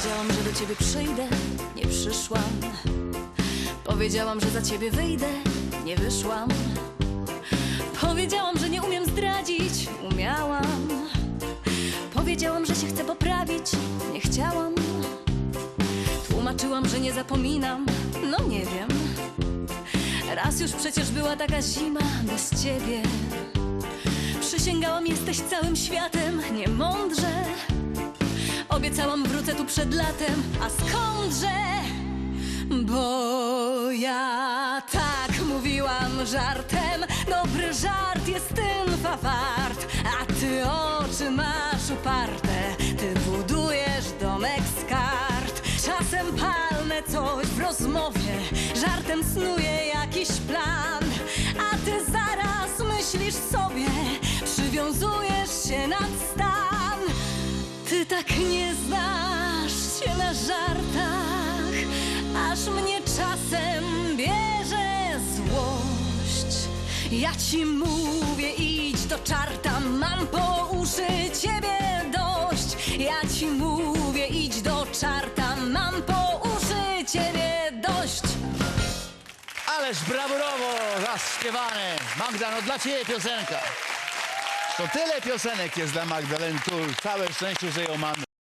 Powiedziałam, że do ciebie przyjdę, nie przyszłam. Powiedziałam, że za ciebie wyjdę, nie wyszłam. Powiedziałam, że nie umiem zdradzić, umiałam. Powiedziałam, że się chcę poprawić, nie chciałam. Tłumaczyłam, że nie zapominam, no nie wiem. Raz już przecież była taka zima bez ciebie. Przysięgałam, jesteś całym światem, nie mądrze. Obiecałam, wrócę tu przed latem, a skądże? Bo ja tak mówiłam żartem, dobry żart jest tylfa wart, a ty oczy masz uparte, ty budujesz domek z kart. Czasem palnę coś w rozmowie, żartem snuję jakiś plan, a ty zaraz myślisz sobie, przywiązujesz się nad stan. Ty tak nie aż mnie czasem bierze złość. Ja ci mówię, idź do czarta, mam po uszy ciebie dość. Ja ci mówię, idź do czarta, mam po uszy ciebie dość. Ależ brawurowo zaśpiewane. Magda, no dla ciebie piosenka. To tyle piosenek jest dla Magdaleny Tul. Całe szczęście, że ją mamy.